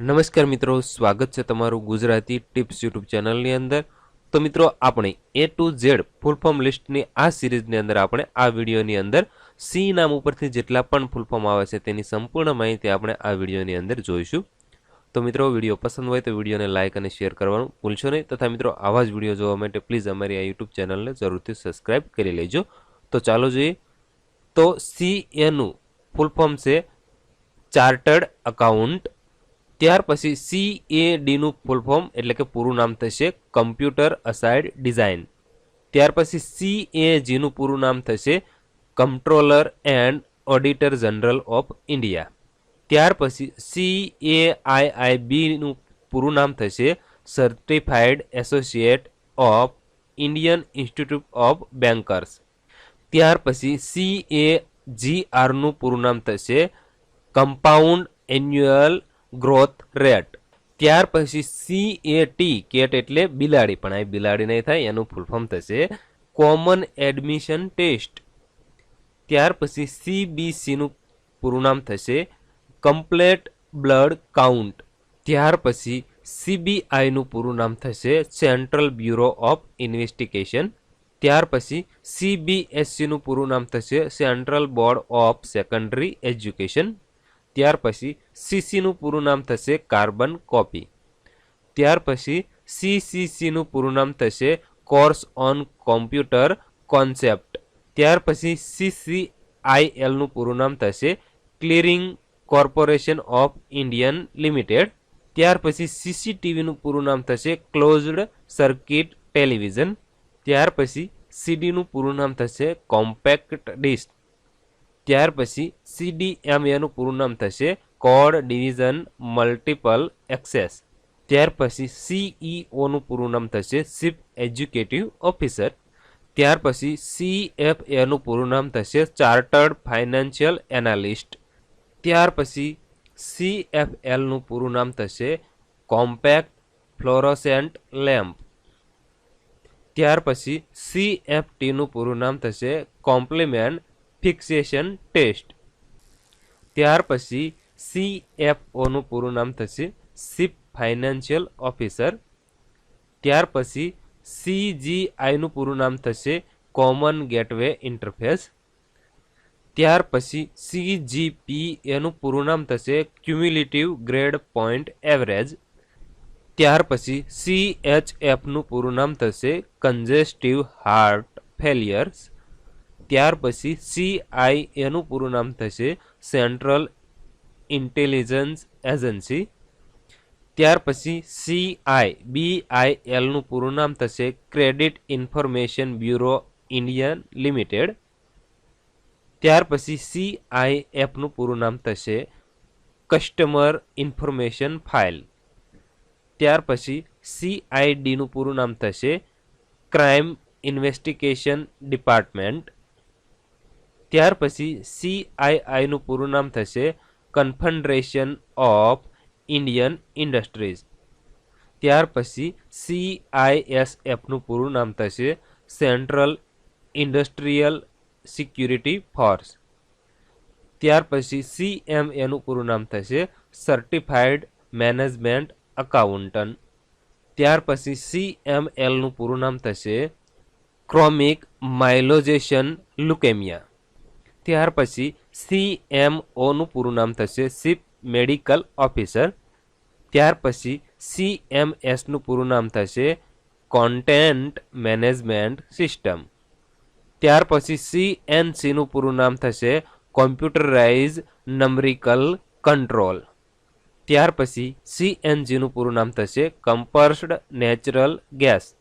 નમસ્કાર મિત્રો, સ્વાગત છે તમારું ગુજરાતી ટિપ્સ યુટ્યુબ ચેનલની અંદર. તો મિત્રો, આપણે A to Z full form લિસ્ટની આ સિરીઝની અંદર આપણે આ વિડીયોની અંદર સી નામ ઉપરથી જેટલા પણ ફૂલ ફોર્મ આવે છે તેની સંપૂર્ણ માહિતી આપણે આ વિડીયોની અંદર જોઈશું. તો મિત્રો, વીડિયો પસંદ હોય તો વિડીયોને લાઇક અને શેર કરવાનું ભૂલશો નહીં. તથા મિત્રો, આવા જ વીડિયો જોવા માટે પ્લીઝ અમારી આ યુટ્યુબ ચેનલને જરૂરથી સબસ્ક્રાઇબ કરી લેજો. તો ચાલો જોઈએ. તો સી એનું ફૂલફોર્મ છે ચાર્ટર્ડ અકાઉન્ટ ત્યાર પછી સી એ ડીનું ફૂલ ફોર્મ એટલે કે પૂરું નામ થશે કમ્પ્યુટર અસાઇડ ડિઝાઇન ત્યાર પછી સી એ જીનું પૂરું નામ થશે controller and auditor general of India ત્યાર પછી સી એ આઈ આઈ બીનું પૂરું નામ થશે certified associate of Indian institute of bankers ત્યાર પછી સી એ જી આરનું પૂરું નામ થશે કમ્પાઉન્ડ એન્યુઅલ ગ્રોથ રેટ ત્યાર પછી સી એ ટી કેટ એટલે બિલાડી. પણ આ બિલાડી નહીં થાય, એનું ફૂલ થશે કોમન એડમિશન ટેસ્ટ ત્યાર પછી સીબીસીનું પૂરું નામ થશે કમ્પ્લેટ બ્લડ કાઉન્ટ ત્યાર પછી સીબીઆઈનું પૂરું નામ થશે સેન્ટ્રલ બ્યુરો ઓફ ઇન્વેસ્ટિગેશન ત્યાર પછી સીબીએસસીનું પૂરું નામ થશે central board of secondary education ત્યાર પછી સીસીનું પૂરું નામ થશે કાર્બન કોપી. ત્યાર પછી સીસીસીનું પૂરું નામ થશે કોર્સ ઓન કોમ્પ્યુટર કોન્સેપ્ટ. ત્યાર પછી સીસીઆઈએલનું પૂરું નામ થશે clearing corporation of Indian limited. ત્યાર પછી સીસીટીવીનું પૂરું નામ થશે ક્લોઝડ સર્કિટ ટેલિવિઝન. ત્યાર પછી સીડીનું પૂરું નામ થશે કોમ્પેક્ટ ડિસ્ક. ત્યાર પછી સીડીએમએનું પૂરું નામ થશે કોડ, ડિવિઝન, મલ્ટિપલ, એક્સેસ. ત્યાર પછી સીઈઓનું પૂરું નામ થશે ચીફ એજ્યુકેટિવ ઓફિસર. ત્યાર પછી સીએફએનું પૂરું નામ થશે ચાર્ટર્ડ ફાઇનાન્શિયલ એનાલિસ્ટ. ત્યાર પછી સીએફએલનું પૂરું નામ થશે કોમ્પેક્ટ ફ્લોરોસેન્ટ લેમ્પ. ત્યાર પછી સીએફટીનું પૂરું નામ થશે કોમ્પ્લિમેન્ટ ફિક્સેશન ટેસ્ટ ત્યાર પછી સીએફઓનું પૂરું નામ થશે ચીફ ફાઇનાન્શિયલ ઓફિસર ત્યાર પછી સીજીઆઈનું પૂરું નામ થશે કોમન ગેટવે ઇન્ટરફેસ ત્યાર પછી સીજીપી એનું પૂરું નામ થશે ક્યુમ્યુલેટિવ ગ્રેડ પોઈન્ટ એવરેજ ત્યાર પછી સી એચ પૂરું નામ થશે કન્જેસ્ટિવ હાર્ટ ફેલિયર્સ ત્યાર પછી સીઆઈ એનું પૂરું નામ થશે સેન્ટ્રલ ઇન્ટેલિજન્સ એજન્સી ત્યાર પછી સીઆઈ બીઆઈ એલનું પૂરું નામ થશે credit information bureau Indian limited ત્યાર પછી સીઆઈ એફનું પૂરું નામ થશે કસ્ટમર ઇન્ફોર્મેશન ફાઇલ ત્યાર પછી સીઆઈડીનું પૂરું નામ થશે ક્રાઇમ ઇન્વેસ્ટિગેશન ડિપાર્ટમેન્ટ ત્યાર પછી સીઆઈઆઈનું પૂરું નામ થશે કન્ફેડરેશન ઓફ ઇન્ડિયન ઇન્ડસ્ટ્રીઝ ત્યાર પછી સીઆઈએસએફનું પૂરું નામ થશે સેન્ટ્રલ ઇન્ડસ્ટ્રીયલ સિક્યુરિટી ફોર્સ ત્યાર પછી સીએમએનું પૂરું નામ થશે સર્ટિફાઈડ મેનેજમેન્ટ અકાઉન્ટન્ટ ત્યાર પછી સીએમએલનું પૂરું નામ થશે ક્રોમિક માઇલોજેશન લુકેમિયા ત્યાર પછી સીએમઓનું પૂરું નામ થશે ચીફ મેડિકલ ઓફિસર ત્યાર પછી સીએમએસનું પૂરું નામ થશે કોન્ટેન્ટ મેનેજમેન્ટ સિસ્ટમ ત્યાર પછી સીએનસીનું પૂરું નામ થશે કોમ્પ્યુટરાઇઝ નંબરિકલ કંટ્રોલ ત્યાર પછી સીએનજીનું પૂરું નામ થશે કમ્પર્સ્ડ નેચરલ ગેસ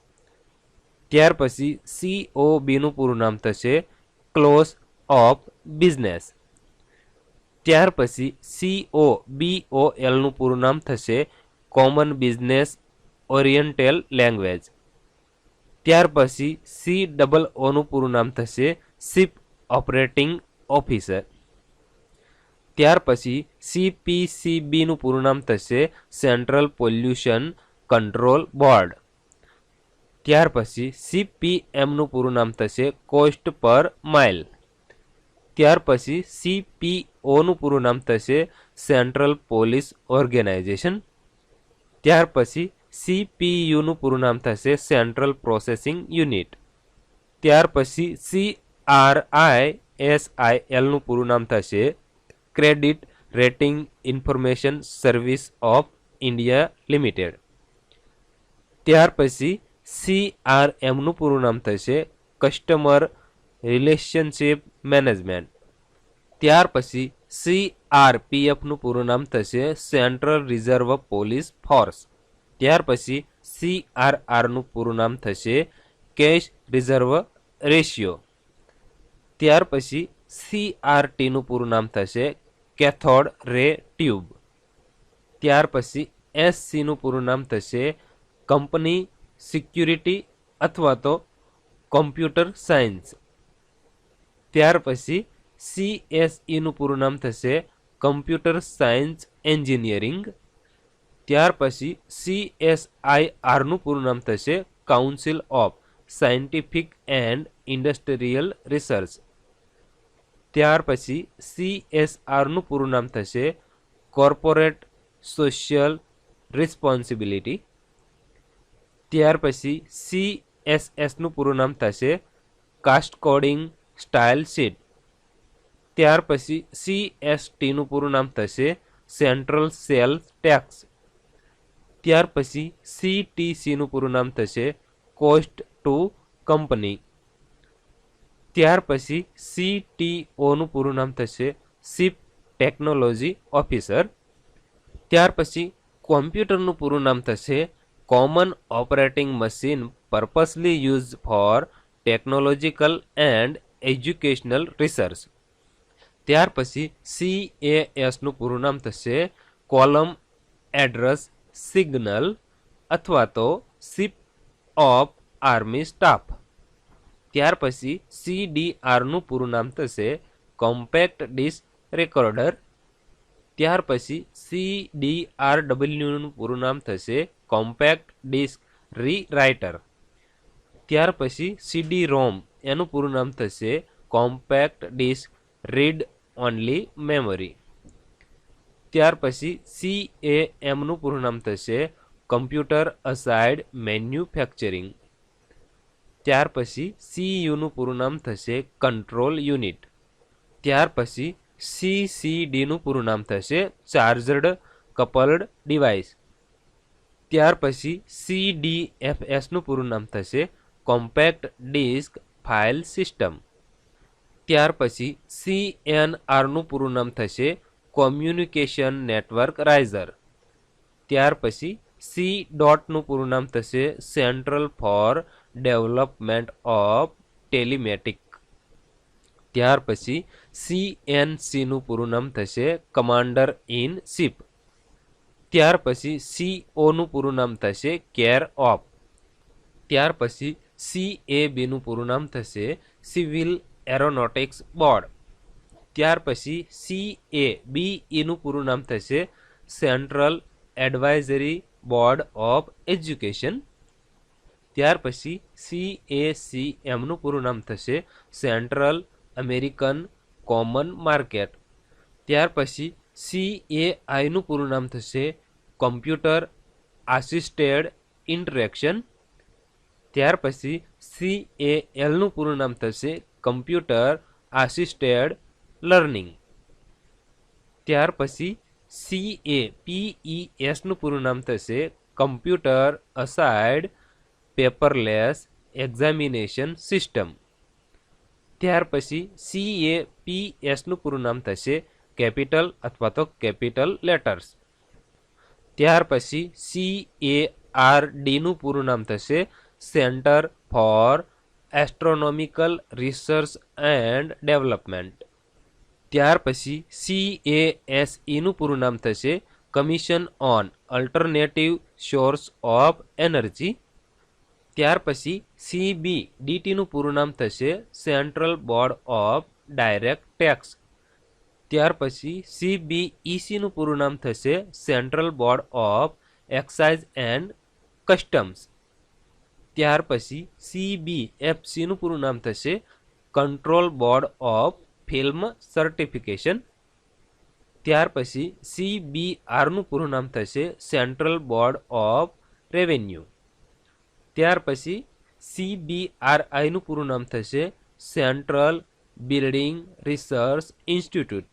ત્યાર પછી સીઓબીનું પૂરું નામ થશે ક્લોઝ ઓફ બિઝનેસ. ત્યાર પછી સીઓ બીઓ એલનું પૂરું નામ થશે કોમન બિઝનેસ ઓરિયન્ટેલ લેંગ્વેજ. ત્યાર પછી સી ડબલ ઓનું પૂરું નામ થશે શિપ ઓપરેટિંગ ઓફિસર. ત્યાર પછી સીપીસીબીનું પૂરું નામ થશે સેન્ટ્રલ પોલ્યુશન કંટ્રોલ બોર્ડ. ત્યાર પછી સીપીએમનું પૂરું નામ થશે કોસ્ટ પર માઇલ. ત્યાર પછી સીપીઓનું પૂરું નામ થશે સેન્ટ્રલ પોલીસ ઓર્ગેનાઇઝેશન ત્યાર પછી સીપીયુનું પૂરું નામ થશે સેન્ટ્રલ પ્રોસેસિંગ યુનિટ ત્યાર પછી સી એસઆઈએલનું એસ આઈ એલનું પૂરું નામ થશે credit rating information service of India limited ત્યાર પછી સીઆરએમનું આર પૂરું નામ થશે કસ્ટમર રિલેશનશિપ મેનેજમેન્ટ. ત્યાર પછી સીઆરપીએફનું પૂરું નામ થશે સેન્ટ્રલ રિઝર્વ પોલીસ ફોર્સ. ત્યાર પછી સીઆરઆરનું પૂરું નામ થશે કેશ રિઝર્વ રેશિયો. ત્યાર પછી સીઆરટીનું પૂરું નામ થશે કેથોડ રે ટ્યુબ. ત્યાર પછી એસસીનું પૂરું નામ થશે કંપની સિક્યુરિટી અથવા તો કોમ્પ્યુટર સાયન્સ. ત્યાર પછી સીએસઈનું પૂરું નામ થશે કમ્પ્યુટર સાયન્સ એન્જિનિયરિંગ ત્યાર પછી સીએસઆઈઆરનું પૂરું નામ થશે council of scientific and industrial research ત્યાર પછી સીએસઆરનું પૂરું નામ થશે કોર્પોરેટ સોશિયલ રિસ્પોન્સિબિલિટી ત્યાર પછી સી એસ એસનું પૂરું નામ થશે કાસ્ટ કોડિંગ સ્ટાઇલ શીટ ત્યાર પછી સી એસ પૂરું નામ થશે સેન્ટ્રલ સેલ ટેક્સ ત્યાર પછી સીટીસીનું પૂરું નામ થશે કોસ્ટ ટુ કંપની ત્યાર પછી સી ટી પૂરું નામ થશે શિપ ટેકનોલોજી ઓફિસર ત્યાર પછી કોમ્પ્યુટરનું પૂરું નામ થશે common operating machine purposely use for technological and educational research ત્યાર પછી સી એ એસનું પૂરું નામ થશે કોલમ એડ્રેસ સિગ્નલ અથવા તો શિપ ઓફ આર્મી સ્ટાફ ત્યાર પછી સી ડી આરનું પૂરું નામ થશે કોમ્પેક્ટ ડિસ્ક રેકોર્ડર ત્યાર પછી સી ડી આર ડબલ્યુનું પૂરું નામ થશે કોમ્પેક્ટ ડિસ્ક રીરાઇટર ત્યાર પછી સીડી રોમ એનું પૂરું નામ થશે compact disc read only memory. ત્યાર પછી સી એ એમનું પૂરું નામ થશે કમ્પ્યુટર અસાઇડ મેન્યુફેક્ચરિંગ. ત્યાર પછી સી યુનું પૂરું નામ થશે કંટ્રોલ યુનિટ. ત્યાર પછી સી સી ડીનું પૂરું નામ થશે ચાર્જર્ડ કપલ્ડ ડિવાઇસ. ત્યાર પછી સી ડી એફ એસનું પૂરું નામ થશે કોમ્પેક્ટ ડિસ્ક ફાઇલ સિસ્ટમ. ત્યાર પછી સી એન આરનું પૂરું નામ થશે કોમ્યુનિકેશન નેટવર્ક રાઇઝર. ત્યાર પછી સી ડોટનું પૂરું નામ થશે central for development of telematic. ત્યાર પછી સી એન સીનું પૂરું નામ થશે કમાન્ડર ઇન શિપ. ત્યાર પછી સી ઓનું પૂરું નામ થશે કેર ઓફ. ત્યાર પછી સી એ બીનું પૂરું નામ થશે સિવિલ એરોનોટિક્સ બોર્ડ ત્યાર પછી સી એ બી પૂરું નામ થશે central advisory board of education ત્યાર પછી સી એ સી એમનું પૂરું નામ થશે સેન્ટ્રલ અમેરિકન કોમન માર્કેટ ત્યાર પછી સી એ આઈનું પૂરું નામ થશે કોમ્પ્યુટર આસિસ્ટેડ ઇન્ટરેક્શન ત્યાર પછી સી એ એલનું પૂરું નામ થશે કમ્પ્યુટર આસિસ્ટેડ લર્નિંગ ત્યાર પછી સી એ પીઈ એસનું પૂરું નામ થશે computer aside paperless examination system ત્યાર પછી સી એ પી એસનું પૂરું નામ થશે કેપિટલ અથવા તો કેપિટલ લેટર્સ ત્યાર પછી સી એ આર ડીનું પૂરું નામ થશે centre for astronomical research and development. ત્યાર પછી સી એ એસ ઈનું પૂરું નામ થશે commission on alternative source of energy ત્યાર પછી સી બી ડીટીનું પૂરું નામ થશે central board of direct tax ત્યાર પછી સી બી ઈસીનું પૂરું નામ થશે central board of excise and customs ત્યાર પછી સી બી એફ સીનું પૂરું નામ થશે control board of film certification ત્યાર પછી સીબીઆરનું પૂરું નામ થશે સેન્ટ્રલ બોર્ડ ઓફ રેવન્યુ ત્યાર પછી સીબીઆરઆઈનું પૂરું નામ થશે સેન્ટ્રલ બિલ્ડિંગ રિસર્ચ ઇન્સ્ટિટ્યૂટ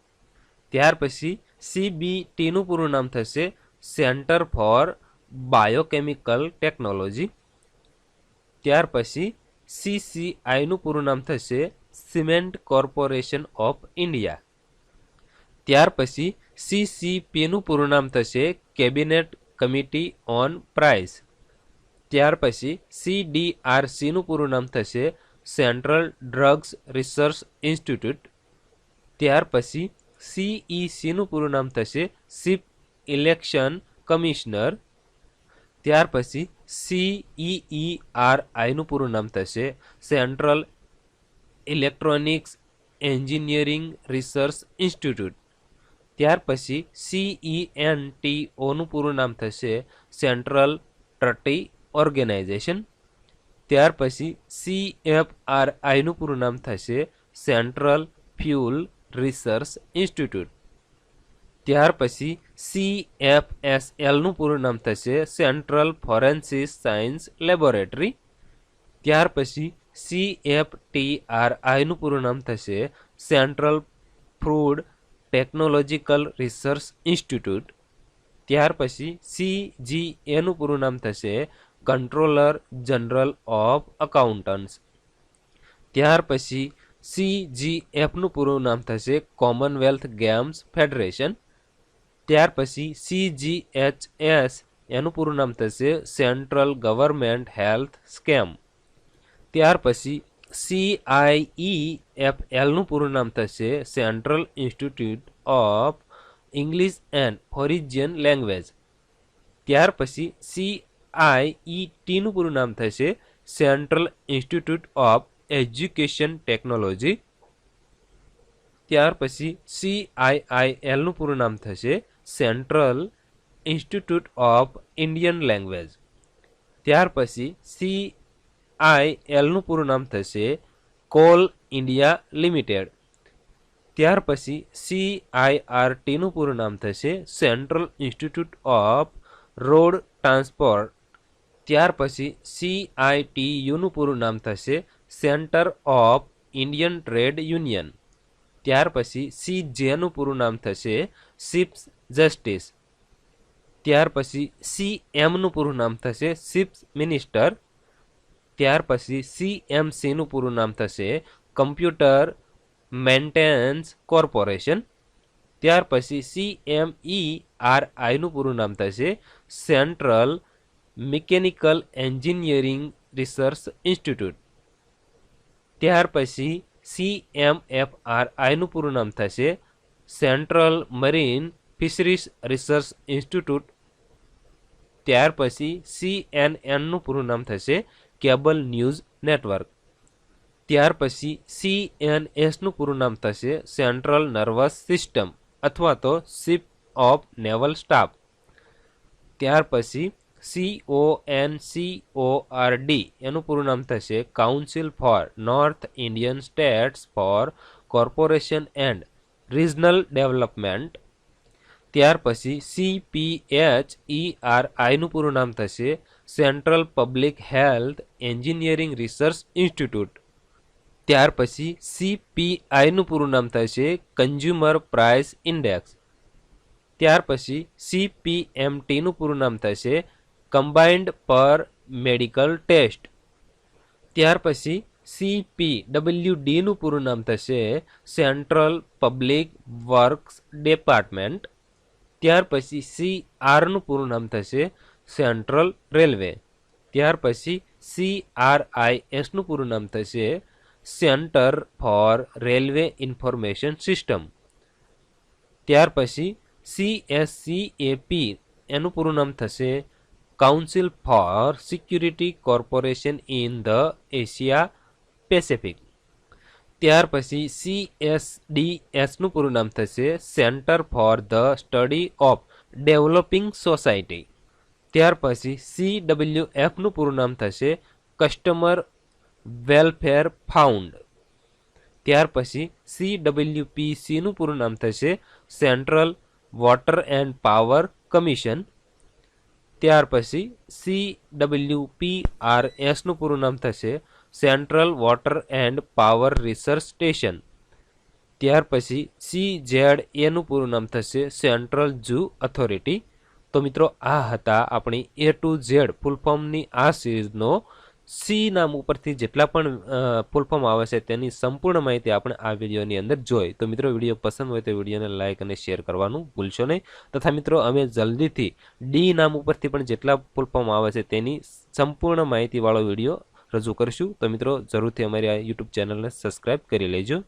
ત્યાર પછી સીબીટીનું પૂરું નામ થશે સેન્ટર ફોર બાયોકેમિકલ ટેકનોલોજી ત્યાર પછી સીસીઆઈનું પૂરું નામ થશે સિમેન્ટ કોર્પોરેશન ઓફ ઇન્ડિયા. ત્યાર પછી સીસીપીનું પૂરું નામ થશે કેબિનેટ કમિટી ઓન પ્રાઇસ. ત્યાર પછી સીડીઆરસીનું પૂરું નામ થશે સેન્ટ્રલ ડ્રગ્સ રિસર્ચ ઇન્સ્ટિટ્યૂટ. ત્યાર પછી સીઈસીનું પૂરું નામ થશે સીપ ઇલેક્શન કમિશનર. ત્યાર પછી સીઈઈઆરઆઈનું પૂરું નામ થશે. Central electronics engineering research institute ત્યાર પછી સીઇએન ટી ઓનું પૂરું નામ થશે સેન્ટ્રલ ટ્રટી ઓર્ગેનાઇઝેશન ત્યાર પછી સીએફઆરઆઈનું પૂરું નામ થશે સેન્ટ્રલ ફ્યુલ રિસર્ચ ઇન્સ્ટિટ્યૂટ ત્યાર પછી સી એફ એસ એલનું પૂરું નામ થશે સેન્ટ્રલ ફોરેન્સિક સાયન્સ લેબોરેટરી ત્યાર પછી સીએફટીઆરઆઈનું પૂરું નામ થશે central food technological research institute ત્યાર પછી સીજીએનું પૂરું નામ થશે કંટ્રોલર જનરલ ઓફ અકાઉન્ટન્ટ્સ ત્યાર પછી સીજીએફનું પૂરું નામ થશે કોમનવેલ્થ ગેમ્સ ફેડરેશન ત્યાર પછી સીજીએચએસ એનું પૂરું નામ થશે સેન્ટ્રલ ગવર્મેન્ટ હેલ્થ સ્કેમ ત્યાર પછી સીઆઈઈ એફ એલનું પૂરું નામ થશે central institute of English and foreign language ત્યાર પછી સીઆઈઈટીનું પૂરું નામ થશે central institute of education technology ત્યાર પછી સીઆઈઆઈએલનું પૂરું નામ થશે central institute of Indian language ત્યાર પછી સી આઈ એલનું પૂરું નામ થશે કોલ ઇન્ડિયા લિમિટેડ. ત્યાર પછી સી આઈઆરટીનું પૂરું નામ થશે central institute of road transport ત્યાર પછી સી આઈટીયુનું પૂરું નામ થશે centre of Indian trade union ત્યાર પછી સી જેનું પૂરું નામ થશે સિપ્સ જસ્ટિસ. ત્યાર પછી સી એમનું પૂરું નામ થશે ચીફ મિનિસ્ટર. ત્યાર પછી સીએમસીનું પૂરું નામ થશે કમ્પ્યુટર મેન્ટેનન્સ કોર્પોરેશન. ત્યાર પછી સી એમ ઈ આર આઈનું પૂરું નામ થશે central mechanical engineering research institute. ત્યાર પછી સી એમ એફ આર આઈનું પૂરું નામ થશે central marine fisheries research institute. ત્યાર પછી સીએનએનનું પૂરું નામ થશે કેબલ ન્યૂઝ નેટવર્ક. ત્યાર પછી સીએનએસનું પૂરું નામ થશે સેન્ટ્રલ નર્વસ સિસ્ટમ અથવા તો શિપ ઓફ નેવલ સ્ટાફ. ત્યાર પછી સીઓ એન સીઓ એનું પૂરું નામ થશે council for north Indian states for corporation and regional development. ત્યાર પછી સીપીએચ ઈ આર આઈનું પૂરું નામ થશે central public health engineering research institute ત્યાર પછી સીપીઆઈનું પૂરું નામ થશે કન્ઝ્યુમર પ્રાઇસ ઇન્ડેક્સ ત્યાર પછી સીપીએમટીનું પૂરું નામ થશે કમ્બાઇન્ડ પર મેડિકલ ટેસ્ટ ત્યાર પછી સીપી ડબલ્યુ ડીનું પૂરું નામ થશે સેન્ટ્રલ પબ્લિક વર્ક્સ ડિપાર્ટમેન્ટ ત્યાર પછી સી આરનું પૂરું નામ થશે સેન્ટ્રલ રેલવે. ત્યાર પછી સી આર આઈ એસનું પૂરું નામ થશે centre for railway information system. ત્યાર પછી સી એસ સી એપી એનું પૂરું નામ થશે council for security corporation in the Asia Pacific. ત્યાર પછી એસનું પૂરું નામ થશે centre for the study of developing society ત્યાર પછી સી ડબલ્યુ એફનું પૂરું નામ થશે કસ્ટમર વેલફેર ફાઉન્ડ ત્યાર પછી સી ડબલ્યુ પી સીનું પૂરું નામ થશે central water and power commission ત્યાર પછી સી ડબલ્યુ પી આર એસનું પૂરું નામ થશે central water and power research station. ત્યાર પછી સી ઝેડ એનું પૂરું નામ થશે સેન્ટ્રલ જૂ ઓથોરિટી. તો મિત્રો, આ હતા આપણી એ ટુ ઝેડ ફૂલફોર્મની આ સિરીઝનો. સી નામ ઉપરથી જેટલા પણ ફૂલફોર્મ આવે છે તેની સંપૂર્ણ માહિતી આપણે આ વિડીયોની અંદર જોઈ. તો મિત્રો, વીડિયો પસંદ હોય તો વિડીયોને લાઇક અને શેર કરવાનું ભૂલશો નહીં. તથા મિત્રો, અમે જલ્દીથી ડી નામ ઉપરથી પણ જેટલા ફૂલફોર્મ આવે છે તેની સંપૂર્ણ માહિતીવાળો વીડિયો રજૂ કરીશું. તો મિત્રો જરૂરથી અમારી આ યુટ્યુબ ચેનલને સબસ્ક્રાઈબ કરી લેજો.